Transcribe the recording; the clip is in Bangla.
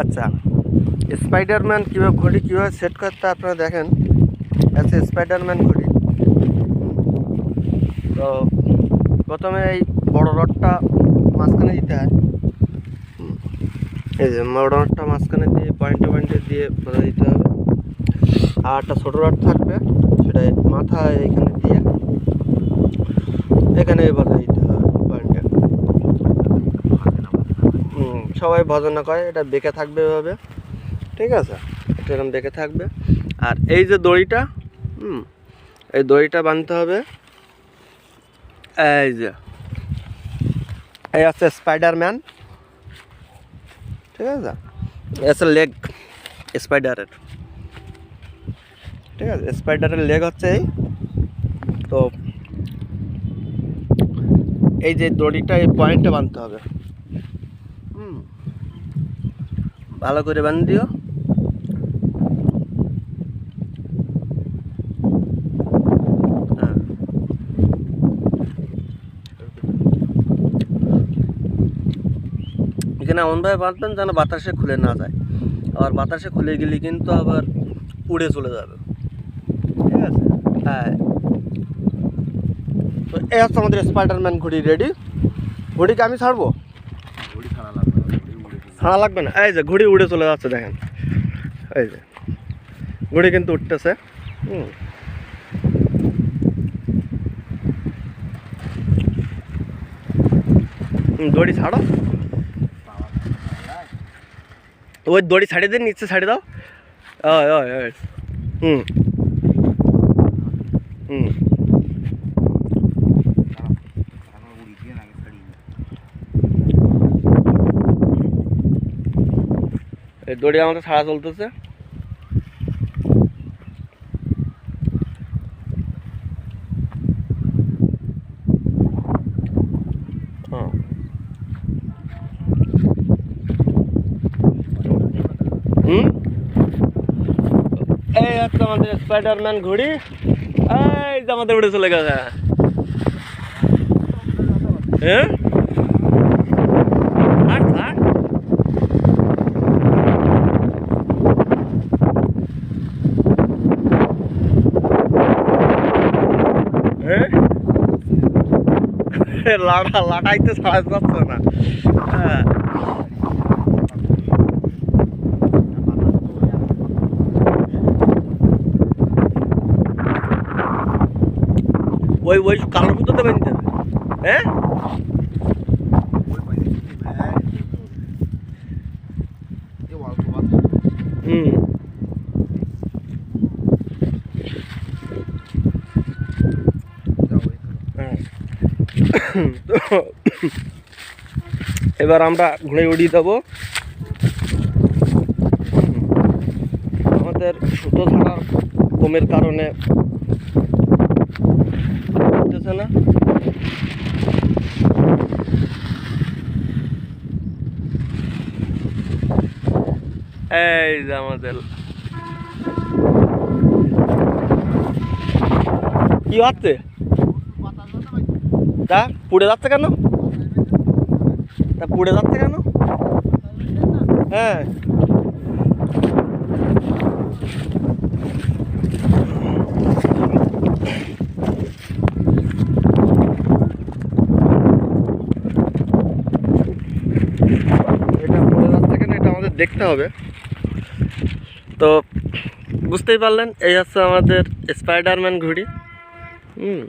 আচ্ছা স্পাইডারম্যান কীভাবে ঘড়ি কীভাবে সেট করতে আপনারা দেখেন। আছে স্পাইডারম্যান ঘড়ি। তো প্রথমে এই বড় রডটা মাঝখানে দিতে হয়। এই যে বড় রডটা মাঝখানে দিয়ে পয়েন্টে পয়েন্টে দিয়ে বাঁধা দিতে হবে। আর একটা ছোটো রড থাকবে সেটা মাথায় এখানে দিয়ে। এখানে বাঁধা দিতে হবে পয়েন্টে হুম, সবাই ভজনা করে, এটা বেঁকে থাকবে এভাবে। ঠিক আছে? এটা এরকম বেঁকে থাকবে। আর এই যে দড়িটা, হুম, এই দড়িটা বাঁধতে হবে। এই যে, এই হচ্ছে স্পাইডারম্যান ঠিক আছে? এই হচ্ছে লেগ স্পাইডারের ঠিক আছে? স্পাইডারের লেগ হচ্ছে এই। তো, এই যে দড়িটা, এই পয়েন্টে বাঁধতে হবে। হুম ভালো করে বাঁধ দিও। হ্যাঁ। এখানে এমনভাবে বাঁধবেন যেন বাতাসে খুলে না যায়। আবার বাতাসে খুলে গেলে কিন্তু আবার উড়ে চলে যাবে। ঠিক আছে? হ্যাঁ। তো এই হচ্ছে আমাদের স্পাইডারম্যান ঘড়ি রেডি ঘড়িকে আমি ছাড়বো? ঘড়ি ছাড়া লাগবে না, ঘড়ি উড়ে চলে ছাড়া লাগবে না? এই যে, ঘড়ি উড়ে চলে যাচ্ছে, দেখেন। এই যে, ঘড়ি কিন্তু উঠতেছে। হুম। দড়ি ছাড়ো। ওই দড়ি ছাড়িয়ে দিন নিচে ছাড়িয়ে দাও। হুম এখন উড়ি দিয়ে নাকি ছাড়িয়ে এই দড়ি আমাদের ছাড়া চলতেছে। হ্যাঁ। এই হচ্ছে আমাদের স্পাইডারম্যান ঘড়ি। এই যে আমাদের উড়ে চলে গেছে। হ্যাঁ আর থাক হ্যাঁ? লাড়া লাটাইতে ছাড়া যাচ্ছে না। হ্যাঁ। ওই ওই কালোর ভিতরে বানতে হবে হ্যাঁ। হুম যাও, এই তো। হ্যাঁ। তো এবার আমরা ঘুরে উড়িয়ে দেবো। আমাদের সুতো ছাড়ার কমের কারণে উঠতেছে না। এই যে আমাদের। কি হচ্ছে তা পুড়ে যাচ্ছে কেন? তা পুড়ে যাচ্ছে কেন? হ্যাঁ। দেখতে হবে। তো বুঝতেই পারলেন, এই হচ্ছে আমাদের স্পাইডারম্যান ঘুড়ি। হুম।